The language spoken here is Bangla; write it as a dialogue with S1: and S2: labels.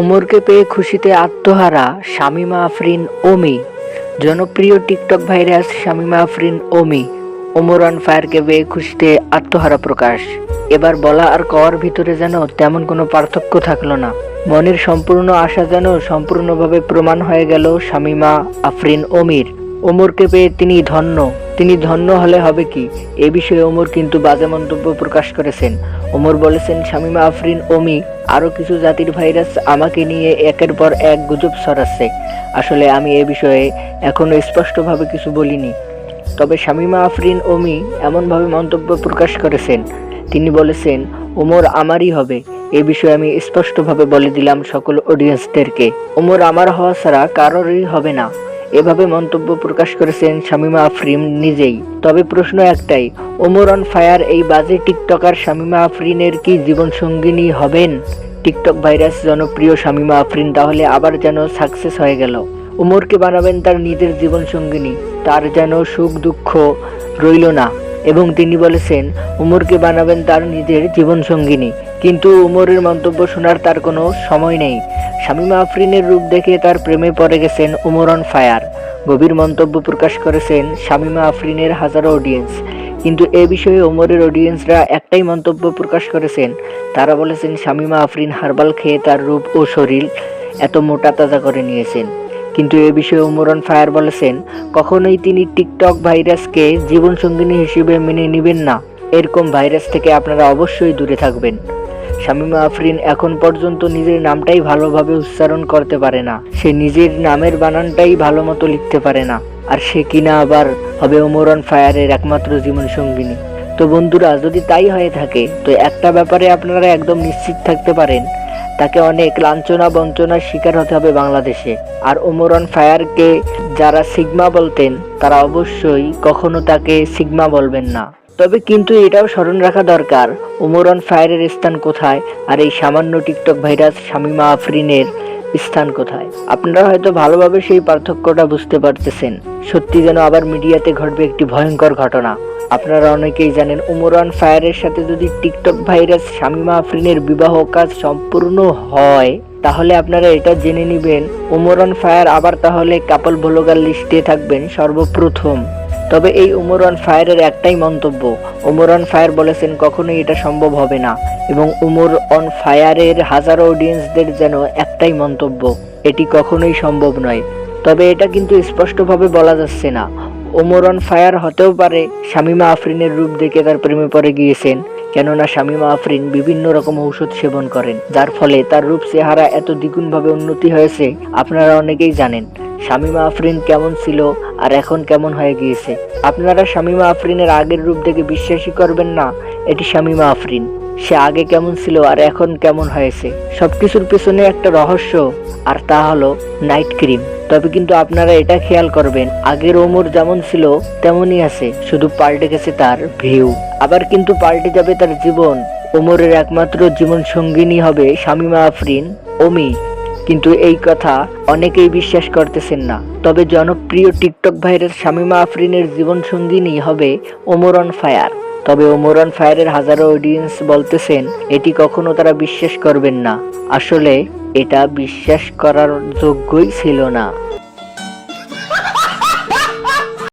S1: ওমরকে পেয়ে খুশিতে আত্মহারা শামিমা আফরিন ওমি। জনপ্রিয় TikTok virus Shamima Afrin Omi, Omar on ফায়ারকে পেয়ে খুশিতে আত্মহারা প্রকাশ। এবার বলা আর কওয়ার ভিতরে যেন তেমন কোনো পার্থক্য থাকল না। মনের সম্পূর্ণ আশা যেন সম্পূর্ণভাবে প্রমাণ হয়ে গেল শামিমা আফরিন ওমির। ওমরকে পেয়ে তিনি ধন্য। তিনি ধন্য হলে হবে কি? এ বিষয়ে ওমর কিন্তু বাজে মন্তব্য প্রকাশ করেছেন। ওমর বলেছেন, শামিমা আফরিন ওমি আরও কিছু জাতির ভাইরাস আমাকে নিয়ে একের পর এক গুজব ছড়াচ্ছে। আসলে আমি এ বিষয়ে এখনও স্পষ্টভাবে কিছু বলিনি। তবে শামিমা আফরিন ওমি এমনভাবে মন্তব্য প্রকাশ করেছেন। তিনি বলেছেন, ওমর আমারই হবে। এ বিষয়ে আমি স্পষ্টভাবে বলে দিলাম সকল অডিয়েন্সদেরকে ওমর আমার হওয়া ছাড়া কারোরই হবে না। এভাবে মন্তব্য প্রকাশ করেছেন শামিমা আফরিন নিজেই। তবে প্রশ্ন একটাই, ওমর অন ফায়ার এই বাজে টিকটকার শামিমা আফরিনের কি জীবন সঙ্গিনী হবেন? টিকটক ভাইরাস জনপ্রিয় শামিমা আফরিন, তাহলে আবার যেন সাকসেস হয়ে গেল। ওমরকে বানাবেন তার নিজের জীবন সঙ্গিনী তার যেন সুখ দুঃখ রইল না। এবং তিনি বলেছেন, উমরকে বানাবেন তার নিজের জীবন সঙ্গিনী কিন্তু উমরের মন্তব্য শোনার তার কোনো সময় নেই। শামিমা আফরিনের রূপ দেখে তার প্রেমে পড়ে গেছেন উমর অন ফায়ার। গভীর মন্তব্য প্রকাশ করেছেন শামিমা আফরিনের হাজারো অডিয়েন্স কিন্তু এ বিষয়ে ওমরের অডিয়েন্সরা একটাই মন্তব্য প্রকাশ করেছেন। তারা বলেছেন শামিমা আফরিন হার্বাল খেয়ে তার রূপ ও শরীর এত মোটা তাজা করে নিয়েছেন। কিন্তু এ বিষয়ে উমরন ফায়ার বলেছেন, কখনোই তিনি টিকটক ভাইরাসকে জীবনসঙ্গিনী হিসেবে মেনে নেবেন না। এরকম ভাইরাস থেকে আপনারা অবশ্যই দূরে থাকবেন। শামিমা আফরিন এখন পর্যন্ত নিজের নামটাই ভালোভাবে উচ্চারণ করতে পারে না। সে নিজের নামের বানানটাই ভালো মতো লিখতে পারে না। আর সে কিনা আবার হবে ওমরন ফায়ারের একমাত্র জীবন সঙ্গিনী তো বন্ধুরা, যদি তাই হয়ে থাকে, তো একটা ব্যাপারে আপনারা একদম নিশ্চিত থাকতে পারেন তাকে অনেক লাঞ্ছনা বঞ্চনার শিকার হতে হবে বাংলাদেশে। আর ওমরন ফায়ারকে যারা সিগমা বলতেন, তারা অবশ্যই কখনো তাকে সিগমা বলবেন না। তবে কিন্তু এটাও স্মরণ রাখা দরকার ওমরন ফায়ারের স্থান কোথায় আর এই সামান্য টিকটক ভাইরাস শামিমা আফরিনের স্থান কোথায়? আপনারা হয়তো ভালোভাবে সেই পার্থক্যটা বুঝতে পারতেছেন। সত্যি যেন আবার মিডিয়াতে ঘটবে একটি ভয়ঙ্কর ঘটনা। আপনারা অনেকেই জানেন, উমরান ফায়ারের সাথে যদি টিকটক ভাইরাস শামিমা আফরিনের বিবাহ কাজ সম্পূর্ণ হয়, তাহলে আপনারা এটা জেনে নেবেন, উমরান ফায়ার আবার তাহলে কাপল ভ্লগার লিস্টে থাকবেন সর্বপ্রথম। তবে এই উমরান ফায়ারের একটাই মন্তব্য, উমরান ফায়ার বলেছেন কখনোই এটা সম্ভব হবে না, এবং উমর অন ফায়ারের হাজারো অডিয়েন্সদের যেন একটাই মন্তব্য, এটি কখনোই সম্ভব নয়। তবে এটা কিন্তু স্পষ্টভাবে বলা যাচ্ছে না ওমর অন ফায়ার হতেও পারে, শামিমা আফরিনের রূপ দেখে তার প্রেমে পড়ে গিয়েছেন। কেননা শামিমা আফরিন বিভিন্ন রকম ঔষধ সেবন করেন, যার ফলে তার রূপ চেহারা এত দ্বিগুণভাবে উন্নতি হয়েছে, আপনারা অনেকেই জানেন। শামিমা আফরিন কেমন ছিল আর এখন কেমন হয়ে গিয়েছে? আপনারা শামিমা আফরিনের আগের রূপ দেখে বিশ্বাসই করবেন না, এটি শামিমা আফরিন। সে আগে কেমন ছিল আর এখন কেমন হয়েছে? সবকিছুর পেছনে একটা রহস্য, আর তা হলো নাইট ক্রিম। তবে কিন্তু আপনারা এটা খেয়াল করবেন, আগের ওমর যেমন ছিল, তেমনই আছে, শুধু পাল্টে গেছে তার ভিউ। আবার কিন্তু পাল্টে যাবে তার জীবন। ওমরের একমাত্র জীবন সঙ্গিনী হবে শামিমা আফরিন, ওমি। কিন্তু এই কথা অনেকেই বিশ্বাস করতেছেন না। তবে জনপ্রিয় টিকটক ভাইরাস শামিমা আফরিনের জীবন সঙ্গিনী হবে ওমর অন ফায়ার। তবে ওমর অন ফায়ারের হাজারো অডিয়েন্স বলতেছেন, এটি কখনো তারা বিশ্বাস করবেন না। আসলে এটা বিশ্বাস করার যোগ্যই ছিল না।